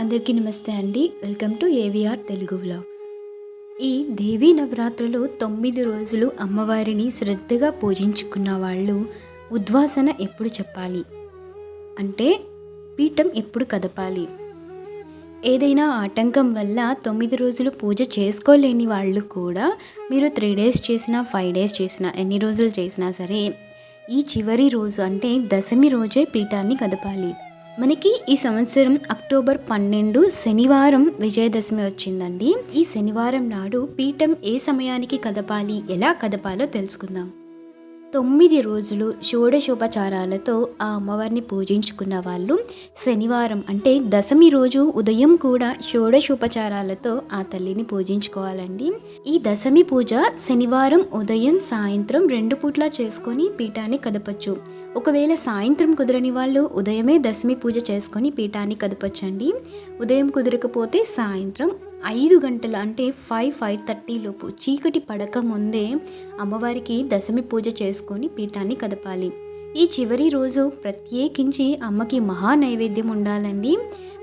అందరికీ నమస్తే అండి. Welcome to AVR Telugu vlog ఈ దేవీ నవరాత్రులు తొమ్మిది రోజులు అమ్మవారిని శ్రద్ధగా పూజించుకున్న వాళ్ళు ఉద్వాసన ఎప్పుడు చెప్పాలి? అంటే పీఠం ఎప్పుడు కదపాలి? ఏదైనా ఆటంకం వల్ల తొమ్మిది రోజులు పూజ చేసుకోలేని వాళ్ళు కూడా మీరు త్రీ డేస్ చేసినా ఫైవ్ డేస్ చేసినా ఎన్ని రోజులు చేసినా సరే ఈ చివరి రోజు అంటే దశమి రోజే పీఠాన్ని కదపాలి. మనకి ఈ సంవత్సరం అక్టోబర్ పన్నెండు శనివారం విజయదశమి వచ్చిందండి. ఈ శనివారం నాడు పీఠం ఏ సమయానికి కదపాలి ఎలా కదపాలో తెలుసుకుందాం. తొమ్మిది రోజులు షోడశోపచారాలతో ఆ అమ్మవారిని పూజించుకున్న వాళ్ళు శనివారం అంటే దశమి రోజు ఉదయం కూడా షోడశోపచారాలతో ఆ తల్లిని పూజించుకోవాలండి. ఈ దశమి పూజ శనివారం ఉదయం సాయంత్రం రెండు పూట్ల చేసుకొని పీఠాన్ని కదపచ్చు. ఒకవేళ సాయంత్రం కుదరని వాళ్ళు ఉదయమే దశమి పూజ చేసుకొని పీఠాన్ని కదపచ్చండి. ఉదయం కుదరకపోతే సాయంత్రం ఐదు గంటల అంటే ఫైవ్ ఫైవ్ థర్టీ లోపు చీకటి పడక ముందే అమ్మవారికి దశమి పూజ చేసుకొని పీఠాన్ని కదపాలి. ఈ చివరి రోజు ప్రత్యేకించి అమ్మకి మహా నైవేద్యం ఉండాలండి.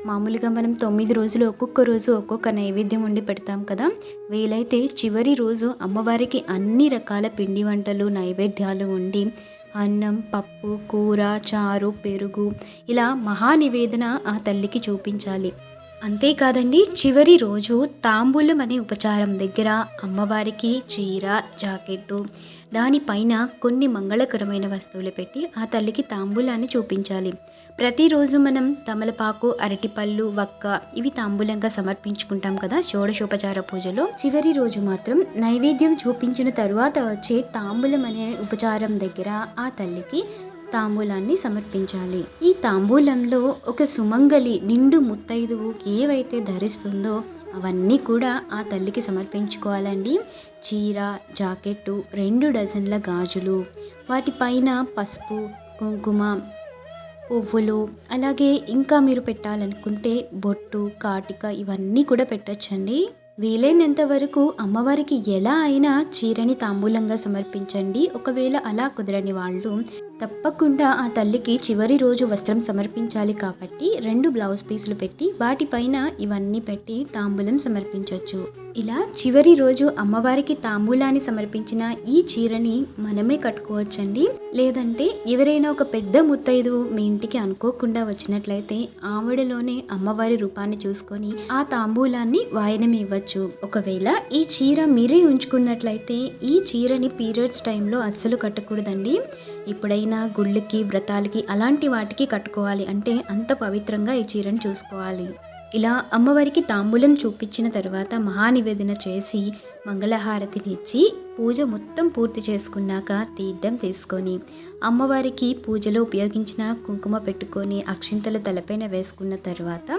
మామూలుగా మనం తొమ్మిది రోజులు ఒక్కొక్క రోజు ఒక్కొక్క నైవేద్యం ఉండి పెడతాం కదా. వీలైతే చివరి రోజు అమ్మవారికి అన్ని రకాల పిండి వంటలు నైవేద్యాలు ఉండి అన్నం పప్పు కూర చారు పెరుగు ఇలా మహానివేదన ఆ తల్లికి చూపించాలి. అంతేకాదండి చివరి రోజు తాంబూలం అనే ఉపచారం దగ్గర అమ్మవారికి చీర జాకెట్టు దానిపైన కొన్ని మంగళకరమైన వస్తువులు పెట్టి ఆ తల్లికి తాంబూలాన్ని చూపించాలి. ప్రతిరోజు మనం తమలపాకు అరటిపళ్ళు వక్క ఇవి తాంబూలంగా సమర్పించుకుంటాం కదా షోడశోపచార పూజలో. చివరి రోజు మాత్రం నైవేద్యం చూపించిన తరువాత వచ్చే తాంబూలం అనే ఉపచారం దగ్గర ఆ తల్లికి తాంబూలాన్ని సమర్పించాలి. ఈ తాంబూలంలో ఒక సుమంగలి నిండు ముత్తైదువు ఏవైతే ధరిస్తుందో అవన్నీ కూడా ఆ తల్లికి సమర్పించుకోవాలండి. చీర జాకెట్టు రెండు డజన్ల గాజులు వాటిపైన పసుపు కుంకుమ పువ్వులు అలాగే ఇంకా మీరు పెట్టాలనుకుంటే బొట్టు కాటిక ఇవన్నీ కూడా పెట్టచ్చండి. వీలైనంత వరకు అమ్మవారికి ఎలా అయినా చీరని తాంబూలంగా సమర్పించండి. ఒకవేళ అలా కుదరని వాళ్ళు తప్పకుండా ఆ తల్లికి చివరి రోజు వస్త్రం సమర్పించాలి కాబట్టి రెండు బ్లౌజ్ పీసులు పెట్టి వాటిపైన ఇవన్నీ పెట్టి తాంబూలం సమర్పించవచ్చు ఇలా చివరి రోజు అమ్మవారికి తాంబూలాన్ని సమర్పించిన ఈ చీరని మనమే కట్టుకోవచ్చండి. లేదంటే ఎవరైనా ఒక పెద్ద ముత్తైదు మీ ఇంటికి అనుకోకుండా వచ్చినట్లయితే ఆవిడలోనే అమ్మవారి రూపాన్ని చూసుకొని ఆ తాంబూలాన్ని వాయనం ఇవ్వచ్చు. ఒకవేళ ఈ చీర మీరే ఉంచుకున్నట్లయితే ఈ చీరని పీరియడ్స్ టైంలో అస్సలు కట్టకూడదండి. ఎప్పుడైనా గుళ్ళకి వ్రతాలకి అలాంటి వాటికి కట్టుకోవాలి అంటే అంత పవిత్రంగా ఈ చీరను చూసుకోవాలి. ఇలా అమ్మవారికి తాంబూలం చూపించిన తర్వాత మహానివేదన చేసి మంగళహారతిని ఇచ్చి పూజ మొత్తం పూర్తి చేసుకున్నాక తీర్థం తీసుకొని అమ్మవారికి పూజలో ఉపయోగించిన కుంకుమ పెట్టుకొని అక్షింతలు తలపైన వేసుకున్న తర్వాత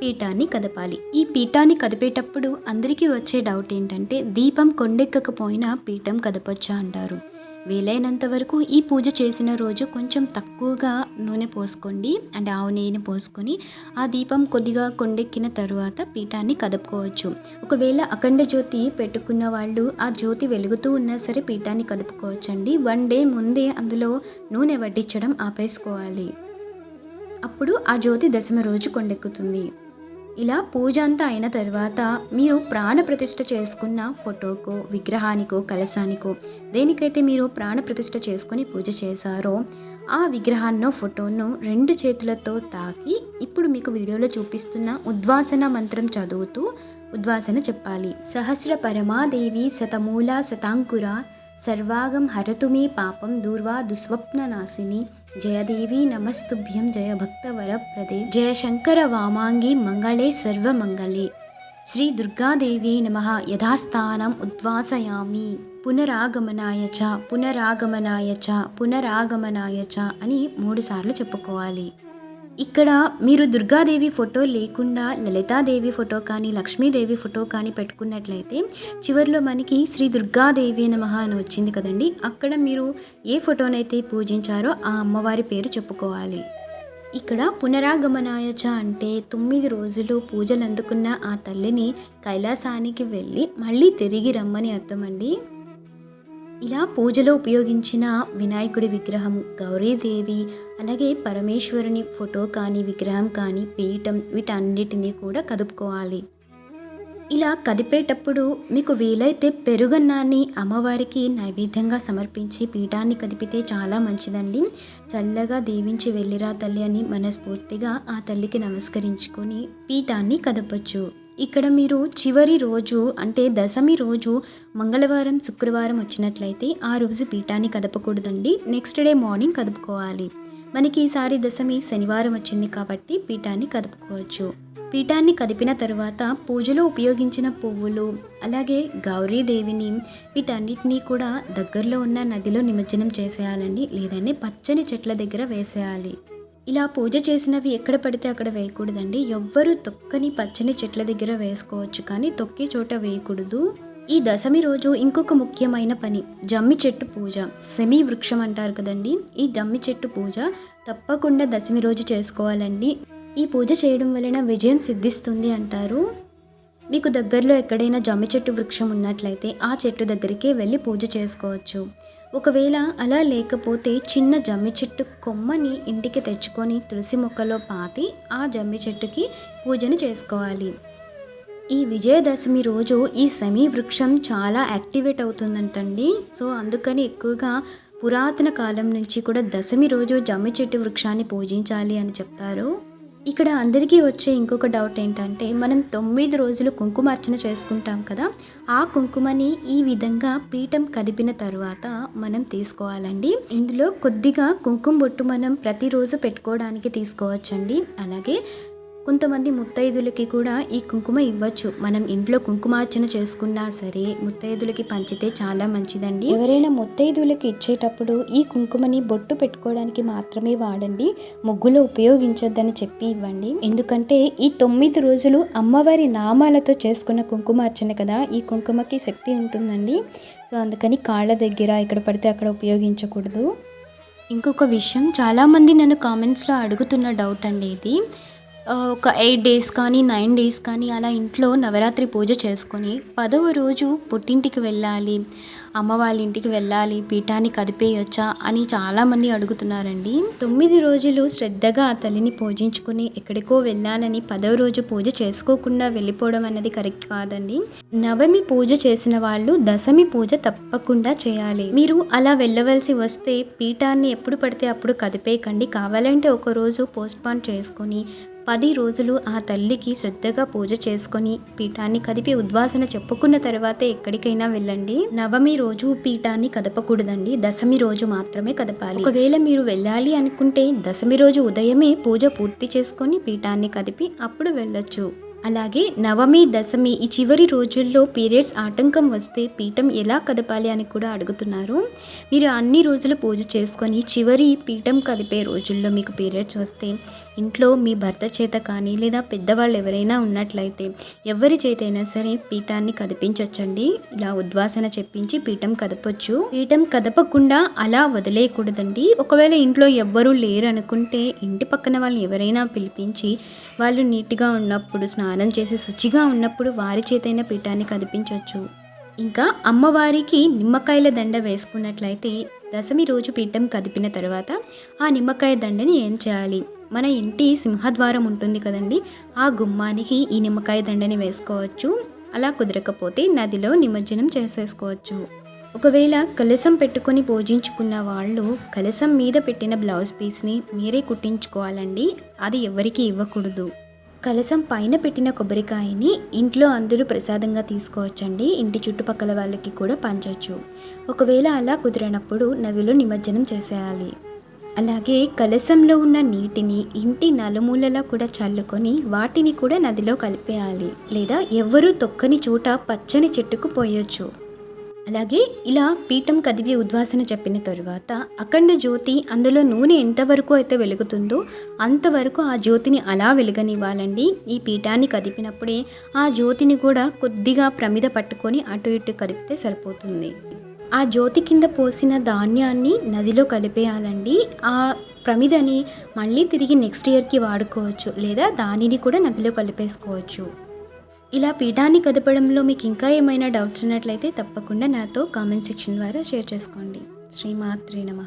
పీఠాన్ని కదపాలి. ఈ పీఠాన్ని కదిపేటప్పుడు అందరికీ వచ్చే డౌట్ ఏంటంటే దీపం కొండెక్కకపోయినా పీఠం కదపొచ్చా అంటారు. వీలైనంత వరకు ఈ పూజ చేసిన రోజు కొంచెం తక్కువగా నూనె పోసుకోండి అంటే ఆవు నెయ్యిని పోసుకొని ఆ దీపం కొద్దిగా కొండెక్కిన తరువాత పీఠాన్ని కదుపుకోవచ్చు. ఒకవేళ అఖండ జ్యోతి పెట్టుకున్న వాళ్ళు ఆ జ్యోతి వెలుగుతూ ఉన్నా సరే పీఠాన్ని కదుపుకోవచ్చండి. వన్ డే ముందే అందులో నూనె వడ్డించడం ఆపేసుకోవాలి. అప్పుడు ఆ జ్యోతి దశమ రోజు కొండెక్కుతుంది. ఇలా పూజ అంతా అయిన తర్వాత మీరు ప్రాణప్రతిష్ఠ చేసుకున్న ఫోటోకో విగ్రహానికో కలశానికో దేనికైతే మీరు ప్రాణ ప్రతిష్ఠ పూజ చేశారో ఆ విగ్రహాన్నో ఫోటోను రెండు చేతులతో తాకి ఇప్పుడు మీకు వీడియోలో చూపిస్తున్న ఉద్వాసన మంత్రం చదువుతూ ఉద్వాసన చెప్పాలి. సహస్ర పరమాదేవి శతమూల శతాంకుర సర్వాగం హరతు మే పాపం దూర్వా దుస్వప్ననాశిని. జయదేవి నమస్తుభ్యం జయ భక్త జయ శంకర వామాంగి మంగళే సర్వమంగళే. శ్రీ దుర్గాదేవి నమ యథాస్థానం ఉద్వాసయామి. పునరాగమనాయ చ పునరాగమనాయ చ పునరాగమనాయ చ అని మూడుసార్లు చెప్పుకోవాలి. ఇక్కడ మీరు దుర్గాదేవి ఫోటో లేకుండా లలితాదేవి ఫోటో కానీ లక్ష్మీదేవి ఫోటో కానీ పెట్టుకున్నట్లయితే చివరిలో మనకి శ్రీ దుర్గాదేవి నమః అని వచ్చింది కదండి. అక్కడ మీరు ఏ ఫోటోనైతే పూజించారో ఆ అమ్మవారి పేరు చెప్పుకోవాలి. ఇక్కడ పునరాగమనాయచ అంటే తొమ్మిది రోజులు పూజలు అందుకున్న ఆ తల్లిని కైలాసానికి వెళ్ళి మళ్ళీ తిరిగి రమ్మని అర్థమండి. ఇలా పూజలో ఉపయోగించిన వినాయకుడి విగ్రహం గౌరీదేవి అలాగే పరమేశ్వరుని ఫోటో కానీ విగ్రహం కానీ పీఠం వీటన్నిటినీ కూడా కదుపుకోవాలి. ఇలా కదిపేటప్పుడు మీకు వీలైతే పెరుగన్నాన్ని అమ్మవారికి నైవేద్యంగా సమర్పించి పీఠాన్ని కదిపితే చాలా మంచిదండి. చల్లగా దీవించి వెళ్ళిరా తల్లి అని మనస్ఫూర్తిగా ఆ తల్లికి నమస్కరించుకొని పీఠాన్ని కదపచ్చు. ఇక్కడ మీరు చివరి రోజు అంటే దశమి రోజు మంగళవారం శుక్రవారం వచ్చినట్లయితే ఆ రోజు పీఠాన్ని కదపకూడదండి. నెక్స్ట్ డే మార్నింగ్ కదుపుకోవాలి. మనకి ఈసారి దశమి శనివారం వచ్చింది కాబట్టి పీఠాన్ని కదుపుకోవచ్చు. పీఠాన్ని కదిపిన తరువాత పూజలో ఉపయోగించిన పువ్వులు అలాగే గౌరీదేవిని వీటన్నిటినీ కూడా దగ్గరలో ఉన్న నదిలో నిమజ్జనం చేసేయాలండి. లేదంటే పచ్చని చెట్ల దగ్గర వేసేయాలి. ఇలా పూజ చేసినవి ఎక్కడ పడితే అక్కడ వేయకూడదండి. ఎవ్వరు తొక్కని పచ్చని చెట్ల దగ్గర వేసుకోవచ్చు కానీ తొక్కే చోట వేయకూడదు. ఈ దశమి రోజు ఇంకొక ముఖ్యమైన పని జమ్మి చెట్టు పూజ. సెమీ వృక్షం అంటారు కదండి. ఈ జమ్మి చెట్టు పూజ తప్పకుండా దశమి రోజు చేసుకోవాలండి. ఈ పూజ చేయడం వలన విజయం సిద్ధిస్తుంది అంటారు. మీకు దగ్గరలో ఎక్కడైనా జమ్మి చెట్టు వృక్షం ఉన్నట్లయితే ఆ చెట్టు దగ్గరికే వెళ్ళి పూజ చేసుకోవచ్చు. ఒకవేళ అలా లేకపోతే చిన్న జమ్మి చెట్టు కొమ్మని ఇంటికి తెచ్చుకొని తులసి మొక్కలో పాతి ఆ జమ్మి చెట్టుకి పూజను చేసుకోవాలి. ఈ విజయదశమి రోజు ఈ సెమీ వృక్షం చాలా యాక్టివేట్ అవుతుందంటండి. సో అందుకని ఎక్కువగా పురాతన కాలం నుంచి కూడా దశమి రోజు జమ్మి చెట్టు వృక్షాన్ని పూజించాలి అని చెప్తారు. ఇక్కడ అందరికీ వచ్చే ఇంకొక డౌట్ ఏంటంటే మనం తొమ్మిది రోజులు కుంకుమార్చన చేసుకుంటాం కదా ఆ కుంకుమని ఈ విధంగా పీఠం కదిపిన తరువాత మనం తీసుకోవాలండి. ఇందులో కొద్దిగా కుంకుమ బొట్టు మనం ప్రతిరోజు పెట్టుకోవడానికి తీసుకోవచ్చండి. అలాగే కొంతమంది ముత్తైదులకి కూడా ఈ కుంకుమ ఇవ్వచ్చు. మనం ఇంట్లో కుంకుమార్చన చేసుకున్నా సరే ముత్తైదులకి పంచితే చాలా మంచిదండి. ఎవరైనా ముత్తైదులకి ఇచ్చేటప్పుడు ఈ కుంకుమని బొట్టు పెట్టుకోవడానికి మాత్రమే వాడండి. ముగ్గులో ఉపయోగించొద్దని చెప్పి ఇవ్వండి. ఎందుకంటే ఈ తొమ్మిది రోజులు అమ్మవారి నామాలతో చేసుకున్న కుంకుమార్చన కదా ఈ కుంకుమకి శక్తి ఉంటుందండి. సో అందుకని కాళ్ళ దగ్గర ఎక్కడ పడితే అక్కడ ఉపయోగించకూడదు. ఇంకొక విషయం చాలామంది నన్ను కామెంట్స్లో అడుగుతున్న డౌట్ అండి ఇది. ఒక ఎయిట్ డేస్ కానీ నైన్ డేస్ కానీ అలా ఇంట్లో నవరాత్రి పూజ చేసుకొని పదవ రోజు పుట్టింటికి వెళ్ళాలి. అమ్మ వాళ్ళ ఇంటికి వెళ్ళాలి. పీఠాన్ని కదిపేయొచ్చా అని చాలామంది అడుగుతున్నారండి. తొమ్మిది రోజులు శ్రద్ధగా ఆ తల్లిని పూజించుకుని ఎక్కడికో వెళ్ళాలని పదవ రోజు పూజ చేసుకోకుండా వెళ్ళిపోవడం అనేది కరెక్ట్ కాదండి. నవమి పూజ చేసిన వాళ్ళు దశమి పూజ తప్పకుండా చేయాలి. మీరు అలా వెళ్ళవలసి వస్తే పీఠాన్ని ఎప్పుడు పడితే అప్పుడు కదిపేయకండి. కావాలంటే ఒక రోజు పోస్ట్ పోన్ చేసుకొని పది రోజులు ఆ తల్లికి శ్రద్ధగా పూజ చేసుకొని పీఠాన్ని కదిపి ఉద్వాసన చెప్పుకున్న తర్వాత ఎక్కడికైనా వెళ్ళండి. నవమి రోజు పీఠాన్ని కదపకూడదండి. దశమి రోజు మాత్రమే కదపాలి. ఒకవేళ మీరు వెళ్ళాలి అనుకుంటే దశమి రోజు ఉదయమే పూజ పూర్తి చేసుకొని పీఠాన్ని కదిపి అప్పుడు వెళ్ళొచ్చు. అలాగే నవమి దశమి ఈ చివరి రోజుల్లో పీరియడ్స్ ఆటంకం వస్తే పీఠం ఎలా కదపాలి అని కూడా అడుగుతున్నారు. మీరు అన్ని రోజులు పూజ చేసుకొని చివరి పీఠం కదిపే రోజుల్లో మీకు పీరియడ్స్ వస్తే ఇంట్లో మీ భర్త చేత కానీ లేదా పెద్దవాళ్ళు ఎవరైనా ఉన్నట్లయితే ఎవరి చేతైనా సరే పీఠాన్ని కదిపించవచ్చండి ఇలా ఉద్వాసన చెప్పించి పీఠం కదపొచ్చు. పీఠం కదపకుండా అలా వదిలేయకూడదండి. ఒకవేళ ఇంట్లో ఎవ్వరూ లేరు అనుకుంటే ఇంటి పక్కన వాళ్ళని ఎవరైనా పిలిపించి వాళ్ళు నీట్గా ఉన్నప్పుడు స్నానం చేసి శుచిగా ఉన్నప్పుడు వారి చేతైన పీఠాన్ని కదిపించవచ్చు ఇంకా అమ్మవారికి నిమ్మకాయల దండ వేసుకున్నట్లయితే దశమి రోజు పీఠం కదిపిన తర్వాత ఆ నిమ్మకాయ దండని ఏం చేయాలి? మన ఇంటి సింహద్వారం ఉంటుంది కదండి ఆ గుమ్మానికి ఈ నిమ్మకాయ దండని వేసుకోవచ్చు. అలా కుదరకపోతే నదిలో నిమజ్జనం చేసేసుకోవచ్చు. ఒకవేళ కలసం పెట్టుకొని పూజించుకున్న వాళ్ళు కలసం మీద పెట్టిన బ్లౌజ్ పీస్ని మీరే కుట్టించుకోవాలండి అది ఎవరికి ఇవ్వకూడదు. కలసం పైన పెట్టిన కొబ్బరికాయని ఇంట్లో అందరూ ప్రసాదంగా తీసుకోవచ్చండి. ఇంటి చుట్టుపక్కల వాళ్ళకి కూడా పంచవచ్చు ఒకవేళ అలా కుదిరినప్పుడు నదిలో నిమజ్జనం చేసేయాలి. అలాగే కలశంలో ఉన్న నీటిని ఇంటి నలుమూలలా కూడా చల్లుకొని వాటిని కూడా నదిలో కలిపేయాలి. లేదా ఎవ్వరూ తొక్కని చోట పచ్చని చెట్టుకు పోయొచ్చు. అలాగే ఇలా పీఠం కదిపి ఉద్వాసన చెప్పిన తరువాత అఖండ జ్యోతి అందులో నూనె ఎంతవరకు అయితే వెలుగుతుందో అంతవరకు ఆ జ్యోతిని అలా వెలుగనివ్వాలండి. ఈ పీఠాన్ని కదిపినప్పుడే ఆ జ్యోతిని కూడా కొద్దిగా ప్రమిద పట్టుకొని అటు ఇటు కదిపితే సరిపోతుంది. ఆ జ్యోతి కింద పోసిన ధాన్యాన్ని నదిలో కలిపేయాలండి. ఆ ప్రమిదని మళ్ళీ తిరిగి నెక్స్ట్ ఇయర్కి వాడుకోవచ్చు లేదా దానిని కూడా నదిలో కలిపేసుకోవచ్చు. ఇలా పీఠాన్ని కదపడంలో మీకు ఇంకా ఏమైనా డౌట్స్ ఉన్నట్లయితే తప్పకుండా నాతో కామెంట్ సెక్షన్ ద్వారా షేర్ చేసుకోండి. శ్రీమాత్రి నమ.